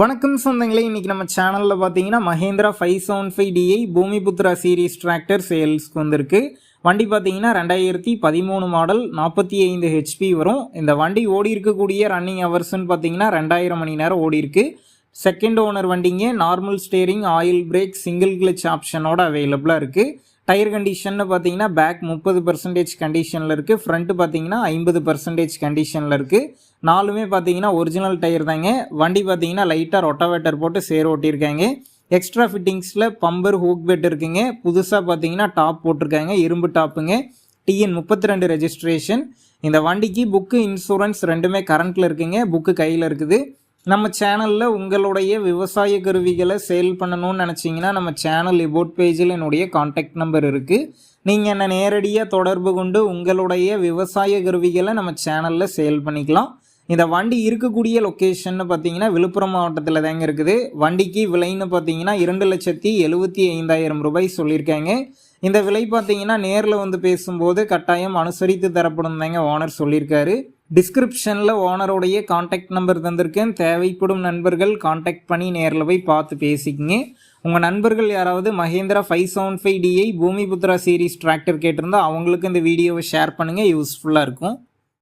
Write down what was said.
வணக்கம் சொந்தங்களே இன்றைக்கி நம்ம சேனலில் பார்த்தீங்கன்னா Mahindra five seven five DI Bhoomiputra series tractor சேல்ஸ்க்கு வந்திருக்கு. வண்டி பார்த்தீங்கன்னா ரெண்டாயிரத்தி பதிமூணு மாடல் நாற்பத்தி ஐந்து ஹெச்பி வரும். இந்த வண்டி ஓடி இருக்கக்கூடிய ரன்னிங் ஹவர்ஸ்னு பார்த்தீங்கன்னா ரெண்டாயிரம் மணி நேரம் ஓடி இருக்குது செகண்ட் ஓனர் வண்டிங்க normal steering oil brake single clutch ஆப்ஷனோட அவைலபிளாக இருக்குது டயர் கண்டிஷன்னு பார்த்தீங்கன்னா பேக் முப்பது பர்சன்டேஜ் கண்டிஷனில் இருக்குது ஃப்ரண்ட்டு பார்த்தீங்கன்னா ஐம்பது பர்சன்டேஜ் கண்டிஷனில் இருக்குது நாலுமே பார்த்தீங்கன்னா ஒரிஜினல் டயர் தாங்க. வண்டி பார்த்தீங்கன்னா லைட்டாக ரொட்டவேட்டர் போட்டு சேர் ஓட்டியிருக்காங்க. எக்ஸ்ட்ரா ஃபிட்டிங்ஸில் பம்பர் ஹூக் பெட் இருக்குங்க. புதுசாக பார்த்தீங்கன்னா டாப் போட்டிருக்காங்க. இரும்பு டாப்புங்க. டிஎன் முப்பத்தி ரெண்டு ரெஜிஸ்ட்ரேஷன் இந்த வண்டிக்கு புக்கு இன்சூரன்ஸ் ரெண்டுமே கரண்ட்டில் இருக்குங்க. புக்கு கையில் இருக்குது. நம்ம சேனலில் உங்களுடைய விவசாய கருவிகளை சேல் பண்ணணும்னு நினச்சிங்கன்னா நம்ம சேனல் இபோட் பேஜில் என்னுடைய காண்டாக்ட் நம்பர் இருக்குது நீங்கள் என்னை நேரடியாக தொடர்பு கொண்டு உங்களுடைய விவசாய கருவிகளை நம்ம சேனலில் சேல் பண்ணிக்கலாம். இந்த வண்டி இருக்கக்கூடிய லொக்கேஷன்னு பார்த்தீங்கன்னா விழுப்புரம் மாவட்டத்தில் தாங்க இருக்குது. வண்டிக்கு விலைன்னு பார்த்தீங்கன்னா இரண்டு லட்சத்தி எழுபத்தி ஐந்தாயிரம் ரூபாய் சொல்லியிருக்காங்க. இந்த விலை பார்த்தீங்கன்னா நேரில் வந்து பேசும்போது கட்டாயம் அனுசரித்து தரப்படும் தாங்க ஓனர் சொல்லியிருக்காரு. டிஸ்கிரிப்ஷனில் ஓனருடைய காண்டாக்ட் நம்பர் தந்திருக்கேன். தேவைப்படும் நண்பர்கள் காண்டாக்ட் பண்ணி நேரில் போய் பார்த்து பேசிக்கங்க. உங்கள் நண்பர்கள் யாராவது Mahindra five seven five DI Bhoomiputra series tractor கேட்டிருந்தால் அவங்களுக்கு இந்த வீடியோவை ஷேர் பண்ணுங்கள் யூஸ்ஃபுல்லாக இருக்கும்.